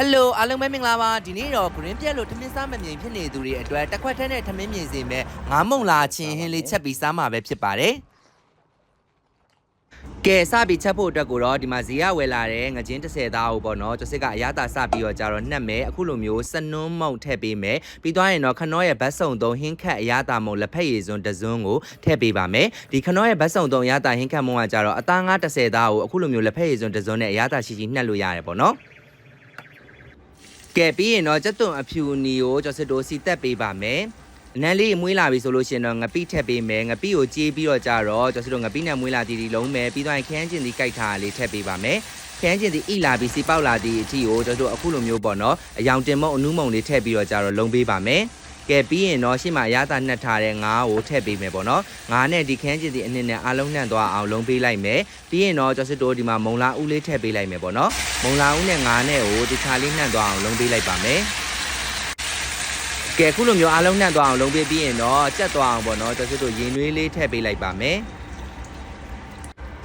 ဟယ်လိုအားလုံးပဲမင်္ဂလာပါဒီနေ့တော့ green ပြက်လို့ထမင်းစားမမြင်ဖြစ်နေသူတွေအတွက်တစ်ခွက်ထဲနဲ့ထမင်းမြင်စေမဲ့ငါးမုံလာချင်းဟင်းလေးချက်ပြီးစားမှာပဲဖြစ်ပါတယ်ကဲစပြီးချက်ဖို့အတွက်ကိုတော့ဒီမှာဇီရဝယ်လာတဲ့ငကြင်း30သားကိုပေါ့နော်ကျစစ်ကအရသာစပြီးတော့ကြတော့နှက်မယ်အခုလိုမျိုးစနွန်းမုံထည့်ပေးမယ်ပြီးသွားရင်တော့ခနောရဲ့ဘတ်စုံသုံးဟင်းခတ်အရသာမုံလက်ဖက်ရည်စွန်းတစ်စွန်းကိုထည့်ပေးပါမယ်ဒီခနောရဲ့ဘတ်စုံသုံးအရသာဟင်းခတ်မုံကကြတော့အသားငါ30သားကိုအခုလိုမျိုးလက်ဖက်ရည်စွန်းတစ်စွန်းနဲ့အရသာရှိရှိနှက်လို့ရတယ်ပေါ့နော် ကဲပြီးရင်တော့ကျက်သွန်အဖြူနီကိုကျော်စစ်တိုးစီတက်ပေးပါမယ်အနန်းလေးမွေးလာပြီဆိုလို့ရှိရင်တော့ငပိထည့်ပေးမယ်ငပိကိုကြေးပြီးတော့ကြတော့ကျော်စစ်တို့ငပိနဲ့မွေးလာတီတီလုံးမယ်ပြီးတော့ခန်းကျင်ဒီကြိုက်ထားလေးထည့်ပေးပါမယ်ခန်းကျင်ဒီဣလာပြီးစီပေါက်လာတီအထီကိုကျော်တို့အခုလိုမျိုးပေါ့နော်အယောင်တင်မုံအနူးမုံလေးထည့်ပြီးတော့ကြတော့လုံးပေးပါမယ် ကဲပြီးရင်တော့ရှေ့မှာရတာနှက်ထားတဲ့ငါးကိုထည့်ပေးမယ်ပေါ့နော်ငါးနဲ့ဒီခန်းကျင်ဒီအနည်းနဲ့အားလုံးနှံ့သွားအောင်လုံးပေးလိုက်မယ်ပြီးရင်တော့ကျော်စစ်တို့ဒီမှာမုံလာဦးလေးထည့်ပေးလိုက်မယ်ပေါ့နော်မုံလာဦးနဲ့ငါးနဲ့ကိုဒီခါလေးနှံ့သွားအောင်လုံးပေးလိုက်ပါမယ်ကဲခုလိုမျိုးအားလုံးနှံ့သွားအောင်လုံးပေးပြီးရင်တော့ကြက်သွားအောင်ပေါ့နော်ကျော်စစ်တို့ရင်နွေးလေးထည့်ပေးလိုက်ပါမယ်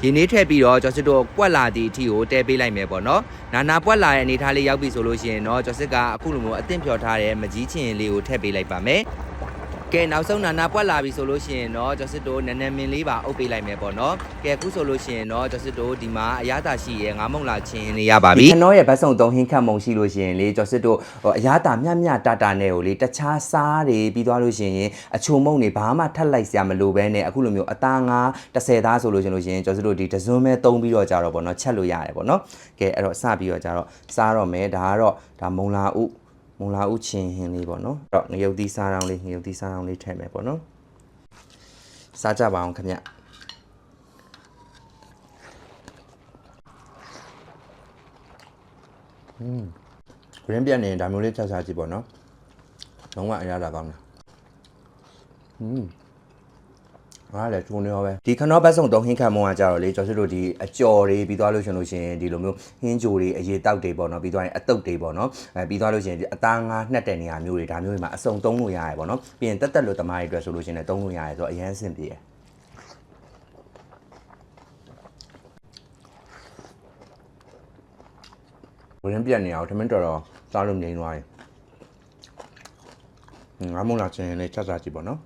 ရင်နွေးထည့်ပြီးတော့ကျော်စစ်တို့ပွက်လာသည့်အထိကိုတဲပေးလိုက်မယ်ပေါ့နော်နာနာပွက်လာရဲ့အနေထားလေးရောက်ပြီဆိုလို့ရှိရင်တော့ကျော်စစ်ကအခုလိုမျိုးအသင့်ဖြော်ထားတဲ့မကြီးချင်လေးကိုထည့်ပေးလိုက်ပါမယ် ကဲနောက်ဆုံးနာနာပွက်လာပြီဆိုလို့ရှိရင်တော့ကျော်စစ်တို့နန်းနန်းမင်းလေးပါအုပ်ပေးလိုက်မယ်ပေါ့နော်ကဲအခုဆိုလို့ရှိရင်တော့ကျော်စစ်တို့ဒီမှာအရသာရှိရဲ့ငါးမုံလာချင်းနေရပါပြီခနောရဲ့ဘတ်စုံသုံးဟင်းခတ်မုံရှိလို့ရှိရင်လေကျော်စစ်တို့ဟိုအရသာမျှမျှတာတာနဲ့ကိုလေတခြားစားတွေပြီးသွားလို့ရှိရင်အချုံမုံတွေဘာမှထပ်လိုက်စရာမလိုဘဲနဲ့အခုလိုမျိုးအသားငါး30သားဆိုလို့ရှိရင်လို့ရှိရင်ကျော်စစ်တို့ဒီတစွန်းမဲသုံးပြီးတော့ကြတော့ပေါ့နော်ချက်လို့ရတယ်ပေါ့နော်ကဲအဲ့တော့စပြီးတော့ကြတော့စားတော့မယ်ဒါကတော့ဒါမုံလာဥ မုံလာဥချင်းဟင်းလေးပေါ့နော်အဲ့တော့ငရုတ်သီးစားတောင်းလေးငရုတ်သီးစားတောင်းလေးထည့်မယ်ပေါ့နော်စားကြပါအောင်ခင်ဗျဂရင်းပြက်နေရင်ဒါမျိုးလေးချက်စားကြည့်ပေါ့နော်လုံးဝအရသာကောင်းတယ်อืม အားလည်းချုံနေရောပဲဒီခနောဘတ်ဆုံတုံးဟင်းခတ်မုံကကြတော့လေကျော်စစ်တို့ဒီအကြော်တွေပြီးသွားလို့ရှင်လို့ရှင်ဒီလိုမျိုးဟင်းကြိုတွေအရေတောက်တွေပေါ့နော်ပြီးသွားရင်အတုပ်တွေပေါ့နော်အဲပြီးသွားလို့ရှင်ဒီအသားငါးနှက်တဲ့နေရာမျိုးတွေဒါမျိုးတွေမှာအစုံသုံးလို့ရတယ်ပေါ့နော်ပြီးရင်တက်တက်လို့တမားတွေအတွက်ဆိုလို့ရှင်လည်းသုံးလို့ရတယ်ဆိုတော့အရင်အဆင်ပြေတယ်ဝရင်ပြက်နေအောင်ထမင်းတော်တော်စားလို့ငြိမ်းသွားရင်ငါမုံလာချင်းလေးချက်စားကြည့်ပေါ့နော်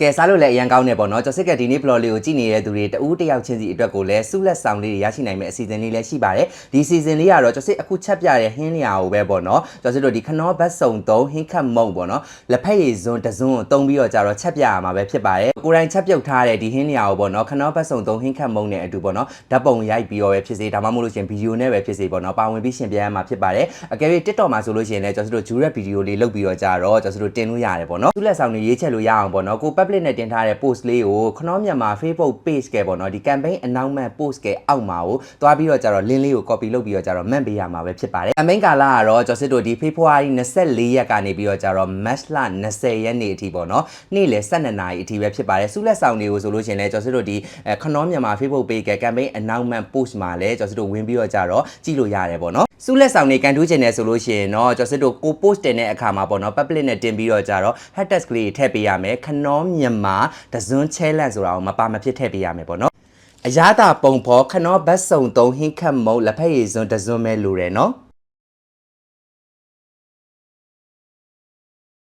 ကဲစားလို့လည်းအရင်ကောင်းနေပေါ့နော်ကျော်စစ်ကဒီနေ့ blog လေးကိုကြည့်နေတဲ့သူတွေတဦးတစ်ယောက်ချင်းစီအတွက်ကိုလည်းစုလက်ဆောင်လေးတွေရရှိနိုင်မယ့်အစီအစဉ်လေးလည်းရှိပါတယ်ဒီ season လေးကတော့ကျော်စစ်အခုချက်ပြတဲ့ဟင်းလျာကိုပဲပေါ့နော်ကျော်စစ်တို့ဒီခနောဘတ်စုံသုံးဟင်းခတ်မုံပေါ့နော်လက်ဖက်ရည်စွန်းတစ်စွန်းကိုတုံးပြီးတော့ကြတော့ချက်ပြရမှာပဲဖြစ်ပါတယ်ကိုယ်တိုင်ချက်ပြုတ်ထားတဲ့ဒီဟင်းလျာကိုပေါ့နော်ခနောဘတ်စုံသုံးဟင်းခတ်မုံနဲ့အတူပေါ့နော်ဓာတ်ပုံရိုက်ပြီးတော့ပဲဖြစ်စေဒါမှမဟုတ်လို့ရှင်ဗီဒီယိုနဲ့ပဲဖြစ်စေပေါ့နော်ပါဝင်ပြီးရှင်ပြရမှာဖြစ်ပါတယ်အကယ်၍ TikTok မှာဆိုလို့ရှိရင်လည်းကျော်စစ်တို့ဂျူရက်ဗီဒီယိုလေးလုပ်ပြီးတော့ကြတော့ကျော်စစ်တို့တင်လို့ရတယ်ပေါ့နော်စုလက်ဆောင်တွေရေးချက်လို့ရအောင်ပေါ့နော်ကို public နဲ့တင်ထားတဲ့ post လေးကိုခနောမြန်မာ Facebook page ကပေါ့နော်ဒီ campaign announcement post ကအောက်မှာကိုသွားပြီးတော့ကြတော့ link လေးကို copy လုပ်ပြီးတော့ကြတော့မှတ်ပေးရမှာပဲဖြစ်ပါတယ် campaign ကာလကတော့ကျော်စစ်တို့ဒီ February 24ရက်ကနေပြီးတော့ကြတော့ March လ20ရက်နေ့အထိပေါ့နော်နေ့လယ်12နာရီအထိပဲဖြစ်ပါတယ်စုလက်ဆောင်တွေကိုဆိုလို့ရှိရင်လည်းကျော်စစ်တို့ဒီအဲခနောမြန်မာ Facebook page က campaign announcement post မှာလည်းကျော်စစ်တို့ဝင်ပြီးတော့ကြတော့ကြည့်လို့ရတယ်ပေါ့နော်စုလက်ဆောင်တွေကန်ထူးချင်တယ်ဆိုလို့ရှိရင်တော့ကျော်စစ်တို့ကို post တင်တဲ့အခါမှာပေါ့နော် public နဲ့တင်ပြီးတော့ကြတော့ hashtag ကလေးထည့်ပေးရမယ်ခနောမြန်မာတစွန်း challenge ဆိုတာကိုမပါမဖြစ်ထည့်ပေးရမယ်ပေါ့နော်အရသာပုံဖော်ခနောဘတ်စုံသုံးဟင်းခတ်မုံလက်ဖက်ရည်စွန်းတစွန်းပဲလိုတယ်နော်